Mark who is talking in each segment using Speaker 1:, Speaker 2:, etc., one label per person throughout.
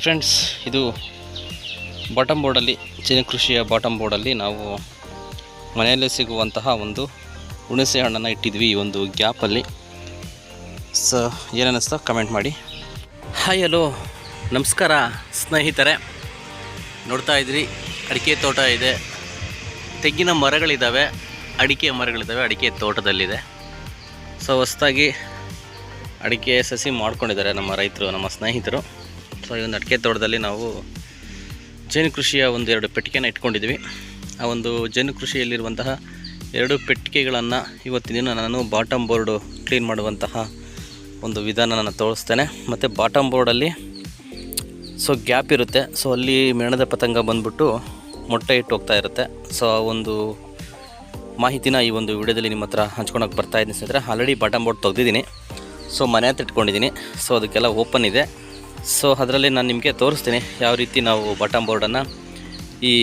Speaker 1: ನೋಡಿ ಫ್ರೆಂಡ್ಸ್, ಇದು ಬಾಟಮ್ ಬೋರ್ಡಲ್ಲಿ ಕೃಷಿಯ ಬಾಟಮ್ ಬೋರ್ಡಲ್ಲಿ ನಾವು ಮನೆಯಲ್ಲೇ ಸಿಗುವಂತಹ ಒಂದು ಹುಣಸೆ ಹಣ್ಣನ್ನು ಇಟ್ಟಿದ್ವಿ ಈ ಒಂದು ಗ್ಯಾಪಲ್ಲಿ. ಸೊ ಏನನ್ನಿಸ್ತಾ ಕಮೆಂಟ್ ಮಾಡಿ. ಹಾಯ್ ಹಲೋ ನಮಸ್ಕಾರ ಸ್ನೇಹಿತರೆ. ನೋಡ್ತಾ ಇದ್ರಿ, ಅಡಿಕೆ ತೋಟ ಇದೆ. ತೆಂಗಿನ ಮರಗಳಿದ್ದಾವೆ ಅಡಿಕೆ ಮರಗಳಿದ್ದಾವೆ ಅಡಿಕೆ ತೋಟದಲ್ಲಿದೆ. ಸೊ ಹೊಸ್ದಾಗಿ ಅಡಿಕೆ ಸಸಿ ಮಾಡ್ಕೊಂಡಿದ್ದಾರೆ ನಮ್ಮ ರೈತರು, ನಮ್ಮ ಸ್ನೇಹಿತರು. ಸೊ ಈ ಒಂದು ಅಡಿಕೆ ತೋಟದಲ್ಲಿ ನಾವು ಜೇನು ಕೃಷಿಯ ಒಂದು ಎರಡು ಪೆಟ್ಟಿಗೆನ ಇಟ್ಕೊಂಡಿದ್ವಿ ಆ ಒಂದು ಜೇನು ಕೃಷಿಯಲ್ಲಿರುವಂತಹ ಎರಡು ಪೆಟ್ಟಿಗೆಗಳನ್ನು ಇವತ್ತಿನ ದಿನ ನಾನು ಬಾಟಮ್ ಬೋರ್ಡು ಕ್ಲೀನ್ ಮಾಡುವಂತಹ ಒಂದು ವಿಧಾನ ನಾನು ತೋರಿಸ್ತೇನೆ. ಮತ್ತು ಬಾಟಮ್ ಬೋರ್ಡಲ್ಲಿ ಸೊ, ಗ್ಯಾಪ್ ಇರುತ್ತೆ. ಸೊ, ಅಲ್ಲಿ ಮೇಣದ ಪತಂಗ ಬಂದ್ಬಿಟ್ಟು ಮೊಟ್ಟೆ ಇಟ್ಟು ಹೋಗ್ತಾ ಇರುತ್ತೆ. ಸೊ, ಆ ಒಂದು ಮಾಹಿತಿನ ಈ ಒಂದು ವಿಡಿಯೋದಲ್ಲಿ ನಿಮ್ಮ ಹತ್ರ ಹಂಚ್ಕೊಳಕ್ಕೆ ಬರ್ತಾ ಇದ್ದೀನಿ ಸ್ನೇಹಿತರೆ. ಆಲ್ರೆಡಿ ಬಾಟಮ್ ಬೋರ್ಡ್ ತೆಗೆದಿದ್ದೀನಿ. ಸೊ, ಮನೆ ಹತ್ರ ಇಟ್ಕೊಂಡಿದ್ದೀನಿ. ಸೊ, ಅದಕ್ಕೆಲ್ಲ ಓಪನ್ ಇದೆ. ಸೊ ಅದರಲ್ಲಿ ನಾನು ನಿಮಗೆ ತೋರಿಸ್ತೀನಿ ಯಾವ ರೀತಿ ನಾವು ಬಾಟಮ್ ಬೋರ್ಡನ್ನು ಈ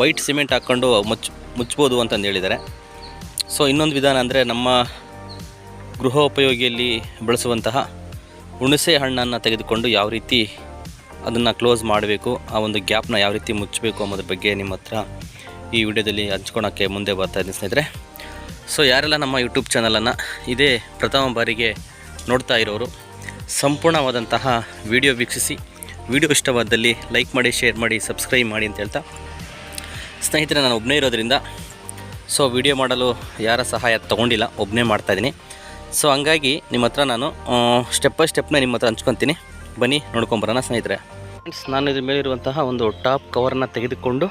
Speaker 1: ವೈಟ್ ಸಿಮೆಂಟ್ ಹಾಕ್ಕೊಂಡು ಮುಚ್ಚ, ಮುಚ್ಬೋದು ಅಂತಂದು ಹೇಳಿದ್ದಾರೆ ಸೊ ಇನ್ನೊಂದು ವಿಧಾನ ಅಂದರೆ ನಮ್ಮ ಗೃಹೋಪಯೋಗಿಯಲ್ಲಿ ಬಳಸುವಂತಹ ಹುಣಸೆ ಹಣ್ಣನ್ನು ತೆಗೆದುಕೊಂಡು ಯಾವ ರೀತಿ ಅದನ್ನು ಕ್ಲೋಸ್ ಮಾಡಬೇಕು, ಆ ಒಂದು ಗ್ಯಾಪ್ನ ಯಾವ ರೀತಿ ಮುಚ್ಚಬೇಕು ಅನ್ನೋದ್ರ ಬಗ್ಗೆ ನಿಮ್ಮ ಹತ್ರ ಈ ವಿಡಿಯೋದಲ್ಲಿ ಹಂಚ್ಕೊಳಕ್ಕೆ ಮುಂದೆ ಬರ್ತಾ ಇದ್ದೀನಿ ಸ್ನೇಹಿತರೆ. ಸೊ ಯಾರೆಲ್ಲ ನಮ್ಮ ಯೂಟ್ಯೂಬ್ ಚಾನಲನ್ನು ಇದೇ ಪ್ರಥಮ ಬಾರಿಗೆ ನೋಡ್ತಾ ಇರೋರು ಸಂಪೂರ್ಣವಾದಂತಹ ವಿಡಿಯೋ ವೀಕ್ಷಿಸಿ. ವಿಡಿಯೋ ಇಷ್ಟವಾದಲ್ಲಿ ಲೈಕ್ ಮಾಡಿ, ಶೇರ್ ಮಾಡಿ, ಸಬ್ಸ್ಕ್ರೈಬ್ ಮಾಡಿ ಅಂತ ಹೇಳ್ತಾ. ಸ್ನೇಹಿತರೆ, ನಾನು ಒಬ್ಬನೇ ಇರೋದ್ರಿಂದ ಸೊ ವಿಡಿಯೋ ಮಾಡಲು ಯಾರ ಸಹಾಯ ತೊಗೊಂಡಿಲ್ಲ ಒಬ್ಬನೇ ಮಾಡ್ತಾಯಿದ್ದೀನಿ ಸೊ ಹಂಗಾಗಿ ನಿಮ್ಮ ಹತ್ರ ನಾನು ಸ್ಟೆಪ್ ಬೈ ಸ್ಟೆಪ್ನ ನಿಮ್ಮ ಹತ್ರ ಹಂಚ್ಕೊತೀನಿ. ಬನ್ನಿ ನೋಡ್ಕೊಂಬರೋಣ ಸ್ನೇಹಿತರೆ. ಫ್ರೆಂಡ್ಸ್ ನಾನು ಇದ್ರ ಮೇಲಿರುವಂತಹ ಒಂದು ಟಾಪ್ ಕವರನ್ನು ತೆಗೆದುಕೊಂಡು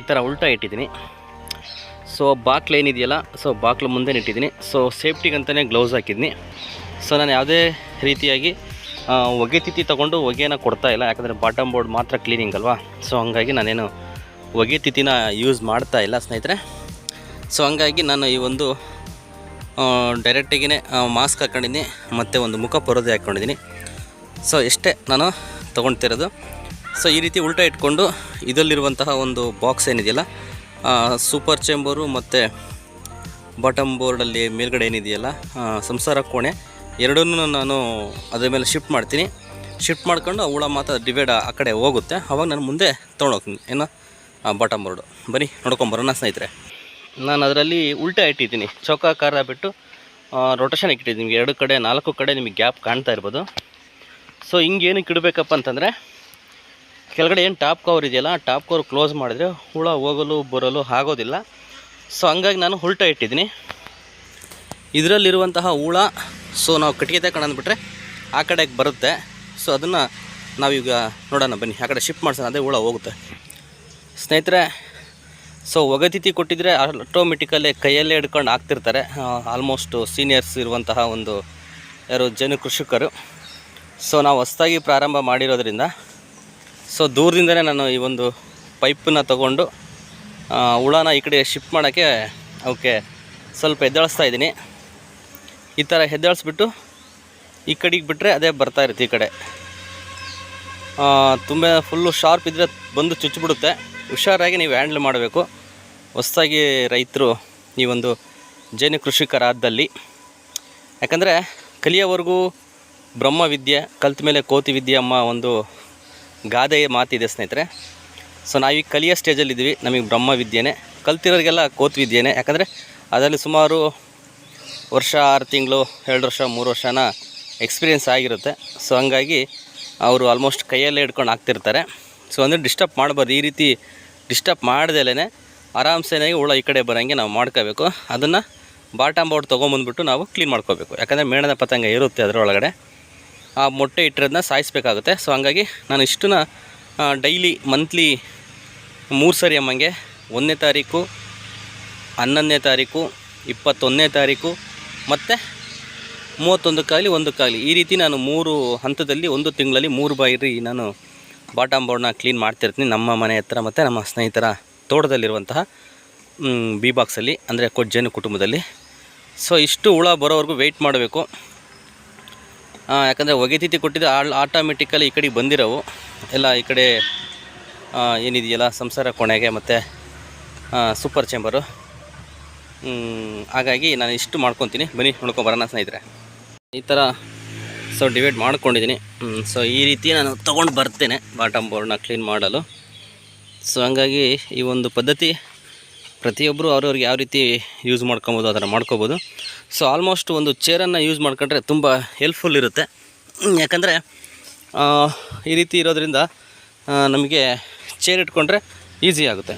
Speaker 1: ಈ ಥರ ಉಲ್ಟಾ ಇಟ್ಟಿದ್ದೀನಿ. ಸೊ ಬಾಕ್ಲು ಏನಿದೆಯಲ್ಲ ಸೊ ಬಾಕ್ಲು ಮುಂದೆ ಇಟ್ಟಿದ್ದೀನಿ. ಸೊ ಸೇಫ್ಟಿಗಂತಲೇ ಗ್ಲೌಸ್ ಹಾಕಿದ್ದೀನಿ. ಸೊ ನಾನು ಯಾವುದೇ ರೀತಿಯಾಗಿ ಹೊಗೆ ತಿತ್ತಿ ತೊಗೊಂಡು ಹೊಗೆನ ಕೊಡ್ತಾ ಇಲ್ಲ. ಯಾಕಂದರೆ ಬಾಟಮ್ ಬೋರ್ಡ್ ಮಾತ್ರ ಕ್ಲೀನಿಂಗ್ ಅಲ್ವಾ? ಸೊ ಹಂಗಾಗಿ ನಾನೇನು ಹೊಗೆ ತಿತ್ತಿನ ಯೂಸ್ ಮಾಡ್ತಾ ಇಲ್ಲ ಸ್ನೇಹಿತರೆ. ಸೊ ಹಂಗಾಗಿ ನಾನು ಈ ಒಂದು ಡೈರೆಕ್ಟಾಗಿನೇ ಮಾಸ್ಕ್ ಹಾಕ್ಕೊಂಡಿದ್ದೀನಿ ಮತ್ತು ಒಂದು ಮುಖ ಪರದೆ ಹಾಕ್ಕೊಂಡಿದ್ದೀನಿ ಸೊ ಇಷ್ಟೇ ನಾನು ತೊಗೊಳ್ತಿರೋದು ಸೊ ಈ ರೀತಿ ಉಲ್ಟಾ ಇಟ್ಕೊಂಡು ಇದರಲ್ಲಿರುವಂತಹ ಒಂದು ಬಾಕ್ಸ್ ಏನಿದೆಯಲ್ಲ ಸೂಪರ್ ಚೇಂಬರು ಮತ್ತು ಬಾಟಮ್ ಬೋರ್ಡಲ್ಲಿ ಮೇಲ್ಗಡೆ ಏನಿದೆಯಲ್ಲ ಸಂಸಾರ ಕೋಣೆ ಎರಡನ್ನೂ ನಾನು ಅದ್ರ ಮೇಲೆ ಶಿಫ್ಟ್ ಮಾಡ್ತೀನಿ. ಶಿಫ್ಟ್ ಮಾಡ್ಕೊಂಡು ಹುಳ ಮಾತ್ರ ಡಿವೈಡ್ ಆ ಕಡೆ ಹೋಗುತ್ತೆ. ಅವಾಗ ನಾನು ಮುಂದೆ ತೊಗೊಂಡೋಗ್ತೀನಿ ಏನೋ ಬಾಟಮ್ ಬೋರ್ಡು ಬನ್ನಿ ನೋಡ್ಕೊಂಬರೋಣ ಸ್ನೇಹಿತರೆ. ನಾನು ಅದರಲ್ಲಿ ಉಲ್ಟಾ ಇಟ್ಟಿದ್ದೀನಿ. ಚೌಕಾಕಾರ ಬಿಟ್ಟು ರೊಟೇಷನ್ ಇಟ್ಟಿದ್ದೀನಿ ಎರಡು ಕಡೆ, ನಾಲ್ಕು ಕಡೆ ನಿಮಗೆ ಗ್ಯಾಪ್ ಕಾಣ್ತಾ ಇರ್ಬೋದು. ಸೊ ಹಿಂಗೆ ಏನಕ್ಕೆ ಇಡಬೇಕಪ್ಪ ಅಂತಂದರೆ, ಕೆಳಗಡೆ ಏನು ಟಾಪ್ ಕವರ್ ಇದೆಯಲ್ಲ, ಆ ಟಾಪ್ ಕವರ್ ಕ್ಲೋಸ್ ಮಾಡಿದರೆ ಹುಳ ಹೋಗಲು, ಬರಲು ಆಗೋದಿಲ್ಲ. ಸೊ ಹಂಗಾಗಿ ನಾನು ಉಲ್ಟಾ ಇಟ್ಟಿದ್ದೀನಿ. ಇದರಲ್ಲಿರುವಂತಹ ಹುಳ ಸೊ ನಾವು ಕಟ್ಟಿಗೆ ತಗೊಂಡ್ಬಿಟ್ರೆ ಆ ಕಡೆಗೆ ಬರುತ್ತೆ. ಸೊ ಅದನ್ನು ನಾವೀಗ ನೋಡೋಣ, ಬನ್ನಿ, ಆ ಕಡೆ ಶಿಫ್ಟ್ ಮಾಡ್ಸೋಣ, ಅದೇ ಹುಳ ಹೋಗುತ್ತೆ. ಸ್ನೇಹಿತರೆ, ಸೊ ಒಗತಿಥಿ ಕೊಟ್ಟಿದ್ರೆ ಆಟೋಮೆಟಿಕಲ್ಲೇ ಕೈಯಲ್ಲೇ ಹಿಡ್ಕೊಂಡು ಹಾಕ್ತಿರ್ತಾರೆ ಆಲ್ಮೋಸ್ಟ್ ಸೀನಿಯರ್ಸ್ ಇರುವಂತಹ ಒಂದು ಯಾರು ಜನ ಕೃಷಿಕರು. ಸೊ ನಾವು ಹೊಸ್ದಾಗಿ ಪ್ರಾರಂಭ ಮಾಡಿರೋದ್ರಿಂದ, ಸೊ ದೂರದಿಂದನೇ ನಾನು ಈ ಒಂದು ಪೈಪನ್ನು ತಗೊಂಡು ಹುಳನ ಈ ಕಡೆ ಶಿಫ್ಟ್ ಮಾಡೋಕ್ಕೆ ಅವಕ್ಕೆ ಸ್ವಲ್ಪ ಎದ್ದೇಳಿಸ್ತಾ ಇದ್ದೀನಿ. ಈ ಥರ ಹೆದ್ದಾಳಿಸ್ಬಿಟ್ಟು ಈ ಕಡೆಗೆ ಬಿಟ್ಟರೆ ಅದೇ ಬರ್ತಾ ಇರುತ್ತೆ ಈ ಕಡೆ. ತುಂಬ ಫುಲ್ಲು ಶಾರ್ಪ್ ಇದ್ದರೆ ಬಂದು ಚುಚ್ಚಿಬಿಡುತ್ತೆ. ಹುಷಾರಾಗಿ ನೀವು ಹ್ಯಾಂಡ್ಲ್ ಮಾಡಬೇಕು. ಹೊಸ್ದಾಗಿ ರೈತರು ಈ ಒಂದು ಜೇನು ಕೃಷಿಕರಾದಲ್ಲಿ ಯಾಕಂದರೆ ಕಲಿಯೋವರೆಗೂ ಬ್ರಹ್ಮವಿದ್ಯೆ, ಕಲ್ತ ಮೇಲೆ ಕೋತಿ ವಿದ್ಯೆ ಅಮ್ಮ ಒಂದು ಗಾದೆ ಮಾತಿದೆ ಸ್ನೇಹಿತರೆ. ಸೊ ನಾವೀಗ ಕಲಿಯೋ ಸ್ಟೇಜಲ್ಲಿದ್ದೀವಿ ನಮಗೆ ಬ್ರಹ್ಮವಿದ್ಯೆನೇ, ಕಲ್ತಿರೋರಿಗೆಲ್ಲ ಕೋತಿ ವಿದ್ಯೆನೇ. ಯಾಕಂದರೆ ಅದರಲ್ಲಿ ಸುಮಾರು ವರ್ಷ ಆರು ತಿಂಗಳು, ಎರಡು ವರ್ಷ, ಮೂರು ವರ್ಷನ ಎಕ್ಸ್ಪೀರಿಯೆನ್ಸ್ ಆಗಿರುತ್ತೆ. ಸೊ ಹಂಗಾಗಿ ಅವರು ಆಲ್ಮೋಸ್ಟ್ ಕೈಯಲ್ಲೇ ಹಿಡ್ಕೊಂಡು ಹಾಕ್ತಿರ್ತಾರೆ. ಸೊ ಅಂದರೆ ಡಿಸ್ಟರ್ಬ್ ಮಾಡಬಾರ್ದು. ಈ ರೀತಿ ಡಿಸ್ಟರ್ಬ್ ಮಾಡ್ದಲೇ ಆರಾಮ್ಸೇನಾಗಿ ಹುಳ ಈ ಕಡೆ ಬರೋಂಗೆ ನಾವು ಮಾಡ್ಕೋಬೇಕು. ಅದನ್ನು ಬಾಟಮ್ ಬೋರ್ಡ್ ತೊಗೊಂಬಂದ್ಬಿಟ್ಟು ನಾವು ಕ್ಲೀನ್ ಮಾಡ್ಕೋಬೇಕು. ಯಾಕಂದರೆ ಮೇಣದ ಪತಂಗ ಇರುತ್ತೆ ಅದರೊಳಗಡೆ. ಆ ಮೊಟ್ಟೆ ಇಟ್ಟಿರೋದನ್ನ ಸಾಯಿಸ್ಬೇಕಾಗುತ್ತೆ. ಸೊ ಹಂಗಾಗಿ ನಾನು ಇಷ್ಟನ್ನ ಡೈಲಿ ಮಂತ್ಲಿ ಮೂರು ಸರಿ ಅಮ್ಮಂಗೆ ಒಂದನೇ ತಾರೀಕು, ಹನ್ನೊಂದನೇ ತಾರೀಕು ಇಪ್ಪತ್ತೊಂದನೇ ತಾರೀಕು ಮತ್ತು ಮೂವತ್ತೊಂದಕ್ಕಾಗಲಿ ಒಂದಕ್ಕಾಗಲಿ. ಈ ರೀತಿ ನಾನು ಮೂರು ಹಂತದಲ್ಲಿ, ಒಂದು ತಿಂಗಳಲ್ಲಿ ಮೂರು ಬಾರಿ ನಾನು ಬಾಟಮ್ ಬೋರ್ಡ್ನ ಕ್ಲೀನ್ ಮಾಡ್ತಿರ್ತೀನಿ. ನಮ್ಮ ಮನೆ ಹತ್ರ ಮತ್ತು ನಮ್ಮ ಸ್ನೇಹಿತರ ತೋಟದಲ್ಲಿರುವಂತಹ ಬಿ ಬಾಕ್ಸಲ್ಲಿ ಅಂದರೆ ಕೊಜ್ಜೇನು ಕುಟುಂಬದಲ್ಲಿ. ಸೊ ಇಷ್ಟು ಹುಳ ಬರೋವರೆಗೂ ವೆಯ್ಟ್ ಮಾಡಬೇಕು. ಯಾಕಂದರೆ ಒಗೆತಿತಿ ಕೊಟ್ಟಿದ್ದು ಆಲ್ ಆಟೋಮೆಟಿಕಲಿ ಈ ಕಡೆಗೆ ಬಂದಿರೋವು. ಎಲ್ಲ ಈ ಕಡೆ ಏನಿದೆಯಲ್ಲ, ಸಂಸಾರ ಕೋಣೆಗೆ ಮತ್ತು ಸೂಪರ್ ಚೇಂಬರು ಹಾಗಾಗಿ ನಾನು ಇಷ್ಟು ಮಾಡ್ಕೊತೀನಿ. ಬನ್ನಿ ನೋಡ್ಕೊಂಬರೋಣ ಸ್ನೇಹಿತರೆ. ಈ ಥರ ಸೊ ಡಿವೈಡ್ ಮಾಡ್ಕೊಂಡಿದ್ದೀನಿ. ಸೊ ಈ ರೀತಿ ನಾನು ತೊಗೊಂಡು ಬರ್ತೇನೆ ಬಾಟಮ್ ಬೋರ್ಡ್ನ ಕ್ಲೀನ್ ಮಾಡಲು. ಸೊ ಹಂಗಾಗಿ ಈ ಒಂದು ಪದ್ಧತಿ ಪ್ರತಿಯೊಬ್ಬರು ಅವ್ರವ್ರಿಗೆ ಯಾವ ರೀತಿ ಯೂಸ್ ಮಾಡ್ಕೊಬೋದು ಅದನ್ನು ಮಾಡ್ಕೋಬೋದು. ಸೊ ಆಲ್ಮೋಸ್ಟ್ ಒಂದು ಚೇರನ್ನು ಯೂಸ್ ಮಾಡ್ಕೊಂಡ್ರೆ ತುಂಬ ಹೆಲ್ಪ್ಫುಲ್ ಇರುತ್ತೆ. ಯಾಕಂದರೆ ಈ ರೀತಿ ಇರೋದ್ರಿಂದ ನಮಗೆ ಚೇರ್ ಇಟ್ಕೊಂಡ್ರೆ ಈಸಿ ಆಗುತ್ತೆ.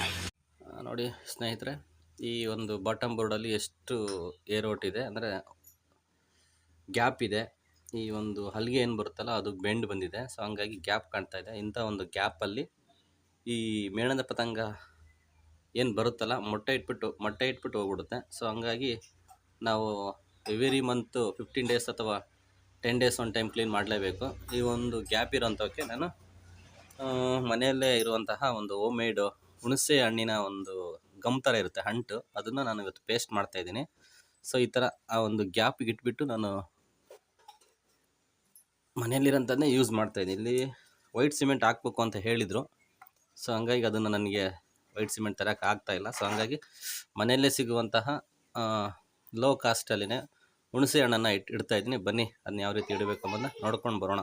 Speaker 1: ನೋಡಿ ಸ್ನೇಹಿತರೆ. ಈ ಒಂದು ಬಾಟಮ್ ಬೋರ್ಡಲ್ಲಿ ಎಷ್ಟು ಏರೋಟ್ ಇದೆ ಅಂದರೆ ಗ್ಯಾಪ್ ಇದೆ. ಈ ಒಂದು ಹಲಿಗೆ ಏನು ಬರುತ್ತಲ್ಲ, ಅದು ಬೆಂಡ್ ಬಂದಿದೆ. ಸೊ ಹಂಗಾಗಿ ಗ್ಯಾಪ್ ಕಾಣ್ತಾ ಇದೆ. ಇಂಥ ಒಂದು ಗ್ಯಾಪಲ್ಲಿ ಈ ಮೇಣದ ಪತಂಗ ಏನು ಬರುತ್ತಲ್ಲ, ಮೊಟ್ಟೆ ಇಟ್ಬಿಟ್ಟು ಮೊಟ್ಟೆ ಇಟ್ಬಿಟ್ಟು ಹೋಗ್ಬಿಡುತ್ತೆ. ಸೊ ಹಂಗಾಗಿ ನಾವು ಎವ್ರಿ ಮಂತು ಫಿಫ್ಟೀನ್ ಡೇಸ್ ಅಥವಾ ten days one time clean ಮಾಡಲೇಬೇಕು. ಈ ಒಂದು ಗ್ಯಾಪ್ ಇರೋಂಥವಕ್ಕೆ ನಾನು ಮನೆಯಲ್ಲೇ ಇರುವಂತಹ ಒಂದು ಹೋಮ್ ಮೇಡು ಹುಣಸೆ ಹಣ್ಣಿನ ಒಂದು ಗಮ್ ಥರ ಇರುತ್ತೆ ಹಂಟು ಅದನ್ನು ನಾನು ಇವತ್ತು ಪೇಸ್ಟ್ ಮಾಡ್ತಾ ಇದ್ದೀನಿ. ಸೊ ಈ ಥರ ಆ ಒಂದು ಗ್ಯಾಪಿಗೆ ಇಟ್ಬಿಟ್ಟು ನಾನು ಮನೆಯಲ್ಲಿರೋಂಥದ್ದೇ ಯೂಸ್ ಮಾಡ್ತಾಯಿದ್ದೀನಿ ಇಲ್ಲಿ ವೈಟ್ ಸಿಮೆಂಟ್ ಹಾಕ್ಬೇಕು ಅಂತ ಹೇಳಿದರು. ಸೊ ಹಂಗಾಗಿ ಅದನ್ನು ನನಗೆ ವೈಟ್ ಸಿಮೆಂಟ್ ತರೋಕೆ ಆಗ್ತಾಯಿಲ್ಲ ಸೊ ಹಂಗಾಗಿ ಮನೆಯಲ್ಲೇ ಸಿಗುವಂತಹ ಲೋ ಕಾಸ್ಟಲ್ಲಿನೇ ಹುಣಸೆ ಹಣ್ಣನ್ನು ಇಟ್, ಇಡ್ತಾ ಇದ್ದೀನಿ. ಬನ್ನಿ ಅದನ್ನ ಯಾವ ರೀತಿ ಇಡಬೇಕು ಅನ್ನೋದನ್ನ ನೋಡ್ಕೊಂಡು ಬರೋಣ.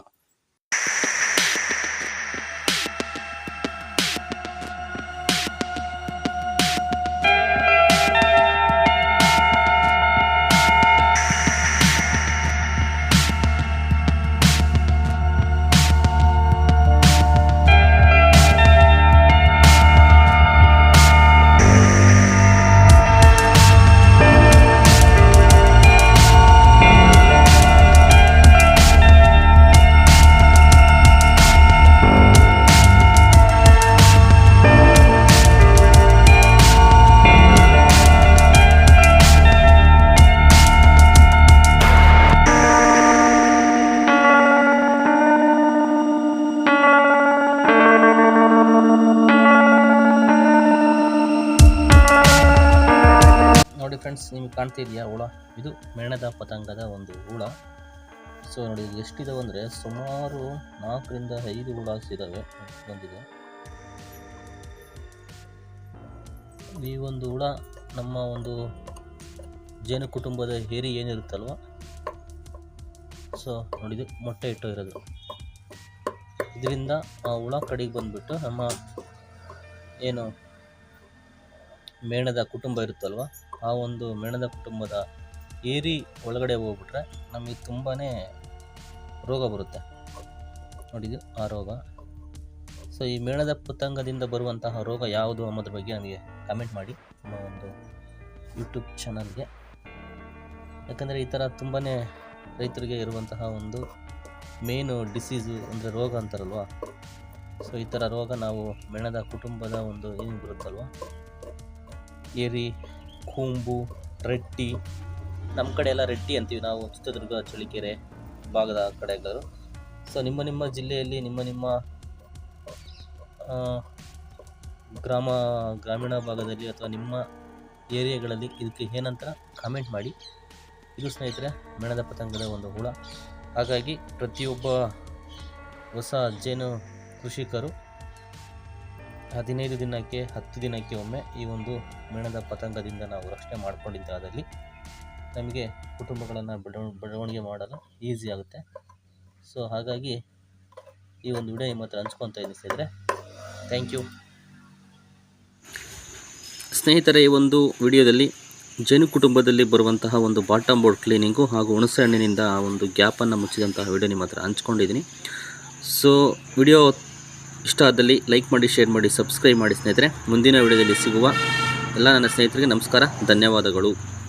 Speaker 1: ಫ್ರೆಂಡ್ಸ್, ನಿಮಗೆ ಕಾಣ್ತಿದೆಯಾ ಹುಳ? ಇದು ಮೇಣದ ಪತಂಗದ ಒಂದು ಹುಳ. ಸೊ ನೋಡಿ ಎಷ್ಟಿದಾವೆ ಅಂದರೆ ಸುಮಾರು ನಾಲ್ಕರಿಂದ ಐದು ಹುಳ ಇದ್ದಾವೆ ಬಂದಿದೆ. ಈ ಒಂದು ಹುಳ ನಮ್ಮ ಒಂದು ಜೇನು ಕುಟುಂಬದ ಹೇರಿ ಏನಿರುತ್ತಲ್ವ? ಸೊ ನೋಡಿದು ಮೊಟ್ಟೆ ಇಟ್ಟು ಇರೋದು. ಇದರಿಂದ ಆ ಹುಳ ಕಡೆಗೆ ಬಂದುಬಿಟ್ಟು ನಮ್ಮ ಏನು ಮೇಣದ ಕುಟುಂಬ ಇರುತ್ತಲ್ವ? ಆ ಒಂದು ಮೇಣದ ಕುಟುಂಬದ ಏರಿ ಒಳಗಡೆ ಹೋಗ್ಬಿಟ್ರೆ ನಮಗೆ ತುಂಬಾ ರೋಗ ಬರುತ್ತೆ. ನೋಡಿದ್ದು ಆ ರೋಗ. ಸೊ ಈ ಮೇಣದ ಪತಂಗದಿಂದ ಬರುವಂತಹ ರೋಗ ಯಾವುದು ಅನ್ನೋದ್ರ ಬಗ್ಗೆ ನನಗೆ ಕಮೆಂಟ್ ಮಾಡಿ ನಮ್ಮ ಒಂದು ಯೂಟ್ಯೂಬ್ ಚಾನಲ್ಗೆ ಯಾಕಂದರೆ ಈ ಥರ ತುಂಬಾ ರೈತರಿಗೆ ಇರುವಂತಹ ಒಂದು ಮೇನು ಡಿಸೀಸು ಅಂದರೆ ರೋಗ ಅಂತಾರಲ್ವ? ಸೊ ಈ ಥರ ರೋಗ ನಾವು ಮೇಣದ ಕುಟುಂಬದ ಒಂದು ಏನು ಬರುತ್ತಲ್ವ? ಏರಿ ಕೂಂಬು, ರೆಟ್ಟಿ ನಮ್ಮ ಕಡೆ ಎಲ್ಲ ರೆಟ್ಟಿ ಅಂತೀವಿ ನಾವು, ಚಿತ್ರದುರ್ಗ, ಚಳ್ಳಕೆರೆ ಭಾಗದ ಕಡೆಗಳು. ಸೊ ನಿಮ್ಮ ನಿಮ್ಮ ಜಿಲ್ಲೆಯಲ್ಲಿ, ನಿಮ್ಮ ನಿಮ್ಮ ಗ್ರಾಮ, ಗ್ರಾಮೀಣ ಭಾಗದಲ್ಲಿ ಅಥವಾ ನಿಮ್ಮ ಏರಿಯಾಗಳಲ್ಲಿ ಇದಕ್ಕೆ ಏನಂತ ಕಾಮೆಂಟ್ ಮಾಡಿ. ಇದು ಸ್ನೇಹಿತರೆ, ಮೇಣದ ಪತಂಗದ ಒಂದು ಹುಳ. ಹಾಗಾಗಿ ಪ್ರತಿಯೊಬ್ಬ ಹೊಸ ಜೇನು ಕೃಷಿಕರು ಹದಿನೈದು ದಿನಕ್ಕೆ, ಹತ್ತು ದಿನಕ್ಕೆ ಒಮ್ಮೆ ಈ ಒಂದು ಮೇಣದ ಪತಂಗದಿಂದ ನಾವು ರಕ್ಷಣೆ ಮಾಡಿಕೊಂಡಿದ್ದಾದಲ್ಲಿ ನಮಗೆ ಕುಟುಂಬಗಳನ್ನು ಬೆಳವ, ಬೆಳವಣಿಗೆ ಮಾಡಲು ಈಸಿ ಆಗುತ್ತೆ. ಸೊ ಹಾಗಾಗಿ ಈ ಒಂದು ವಿಡಿಯೋ ನಿಮ್ಮ ಹತ್ರ ಹಂಚ್ಕೊತಾ ಸ್ನೇಹಿತರೆ ಥ್ಯಾಂಕ್ ಯು ಸ್ನೇಹಿತರೆ, ಈ ಒಂದು ವಿಡಿಯೋದಲ್ಲಿ ಜೇನು ಕುಟುಂಬದಲ್ಲಿ ಬರುವಂತಹ ಒಂದು ಬಾಟಮ್ ಬೋರ್ಡ್ ಕ್ಲೀನಿಂಗು ಹಾಗೂ ಹುಣಸೆ ಹಣ್ಣಿನಿಂದ ಆ ಒಂದು ಗ್ಯಾಪನ್ನು ಮುಚ್ಚಿದಂತಹ ವಿಡಿಯೋ ನಿಮ್ಮ ಹತ್ರ ಹಂಚ್ಕೊಂಡಿದ್ದೀನಿ. ಸೊ ವಿಡಿಯೋ ಇಷ್ಟ ಆದಲ್ಲಿ ಲೈಕ್ ಮಾಡಿ, ಶೇರ್ ಮಾಡಿ, ಸಬ್ಸ್ಕ್ರೈಬ್ ಮಾಡಿ ಸ್ನೇಹಿತರೆ. ಮುಂದಿನ ವಿಡಿಯೋದಲ್ಲಿ ಸಿಗುವ ಎಲ್ಲ ನನ್ನ ಸ್ನೇಹಿತರಿಗೆ ನಮಸ್ಕಾರ, ಧನ್ಯವಾದಗಳು.